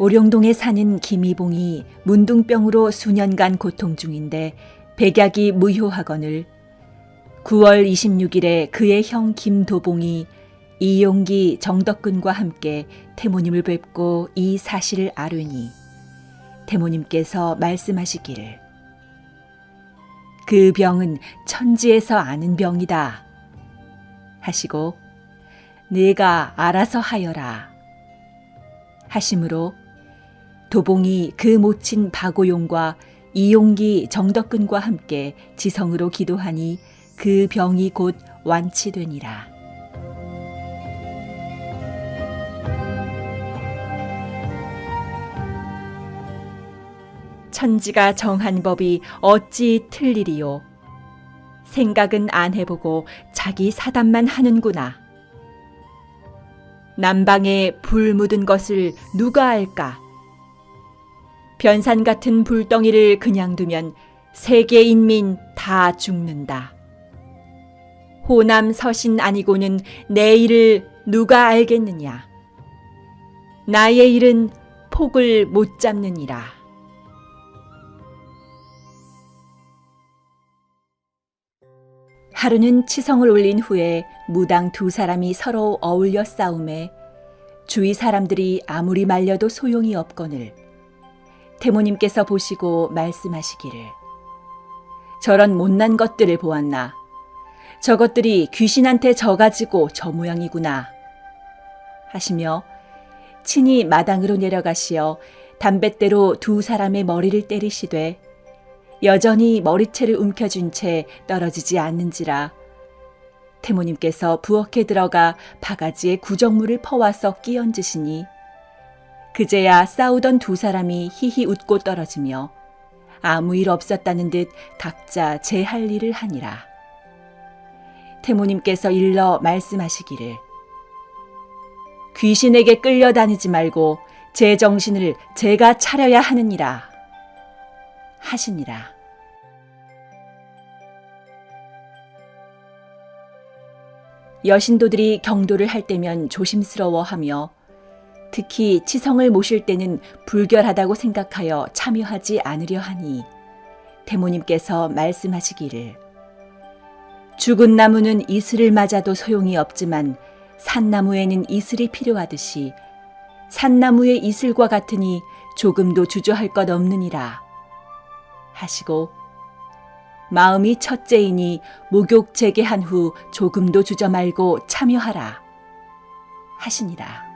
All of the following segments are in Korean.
오룡동에 사는 김이봉이 문둥병으로 수년간 고통 중인데 백약이 무효하거늘 9월 26일에 그의 형 김도봉이 이용기 정덕근과 함께 태모님을 뵙고 이 사실을 아뢰니 태모님께서 말씀하시기를 그 병은 천지에서 아는 병이다 하시고 내가 알아서 하여라 하심으로 도봉이 그 모친 박오용과 이용기 정덕근과 함께 지성으로 기도하니 그 병이 곧 완치되니라. 천지가 정한 법이 어찌 틀리리요. 생각은 안 해보고 자기 사담만 하는구나. 남방에 불 묻은 것을 누가 알까? 변산 같은 불덩이를 그냥 두면 세계 인민 다 죽는다. 호남 서신 아니고는 내 일을 누가 알겠느냐? 나의 일은 폭을 못 잡느니라. 하루는 치성을 올린 후에 무당 두 사람이 서로 어울려 싸움에 주위 사람들이 아무리 말려도 소용이 없거늘 태모님께서 보시고 말씀하시기를. 저런 못난 것들을 보았나. 저것들이 귀신한테 져가지고 저 모양이구나. 하시며 친히 마당으로 내려가시어 담뱃대로 두 사람의 머리를 때리시되 여전히 머리채를 움켜쥔 채 떨어지지 않는지라 태모님께서 부엌에 들어가 바가지에 구정물을 퍼와서 끼얹으시니 그제야 싸우던 두 사람이 히히 웃고 떨어지며 아무 일 없었다는 듯 각자 제 할 일을 하니라. 태모님께서 일러 말씀하시기를 귀신에게 끌려다니지 말고 제 정신을 제가 차려야 하느니라 하시니라. 여신도들이 경도를 할 때면 조심스러워하며 특히 치성을 모실 때는 불결하다고 생각하여 참여하지 않으려 하니 태모님께서 말씀하시기를 죽은 나무는 이슬을 맞아도 소용이 없지만 산나무에는 이슬이 필요하듯이 산나무의 이슬과 같으니 조금도 주저할 것 없느니라 하시고 마음이 첫째이니 목욕 재개한 후 조금도 주저 말고 참여하라 하시니라.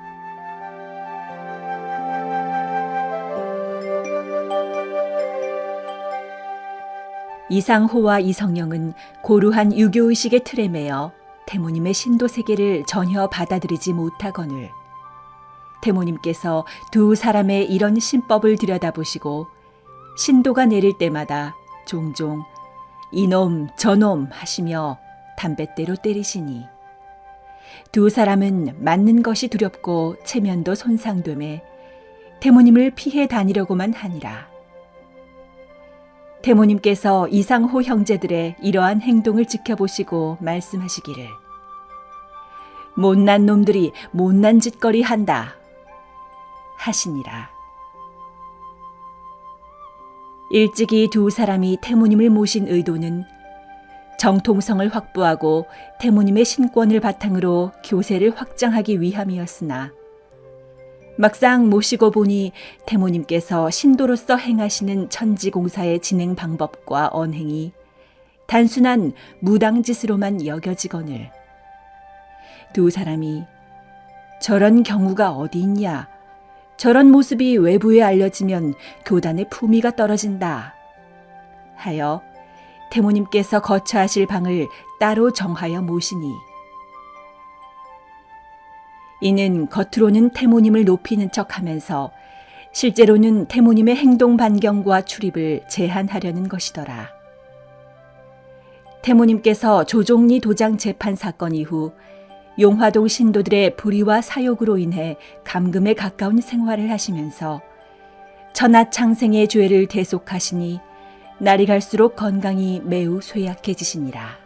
이상호와 이성영은 고루한 유교의식의 틀에 매여 태모님의 신도 세계를 전혀 받아들이지 못하거늘 태모님께서 두 사람의 이런 신법을 들여다보시고 신도가 내릴 때마다 종종 이놈 저놈 하시며 담뱃대로 때리시니 두 사람은 맞는 것이 두렵고 체면도 손상됨에 태모님을 피해 다니려고만 하니라. 태모님께서 이상호 형제들의 이러한 행동을 지켜보시고 말씀하시기를 못난 놈들이 못난 짓거리 한다 하시니라. 일찍이 두 사람이 태모님을 모신 의도는 정통성을 확보하고 태모님의 신권을 바탕으로 교세를 확장하기 위함이었으나 막상 모시고 보니 태모님께서 신도로서 행하시는 천지공사의 진행 방법과 언행이 단순한 무당짓으로만 여겨지거늘. 두 사람이 저런 경우가 어디 있냐? 저런 모습이 외부에 알려지면 교단의 품위가 떨어진다. 하여 태모님께서 거처하실 방을 따로 정하여 모시니 이는 겉으로는 태모님을 높이는 척 하면서 실제로는 태모님의 행동 반경과 출입을 제한하려는 것이더라. 태모님께서 조종리 도장 재판 사건 이후 용화동 신도들의 불의와 사욕으로 인해 감금에 가까운 생활을 하시면서 천하창생의 죄를 대속하시니 날이 갈수록 건강이 매우 쇠약해지시니라.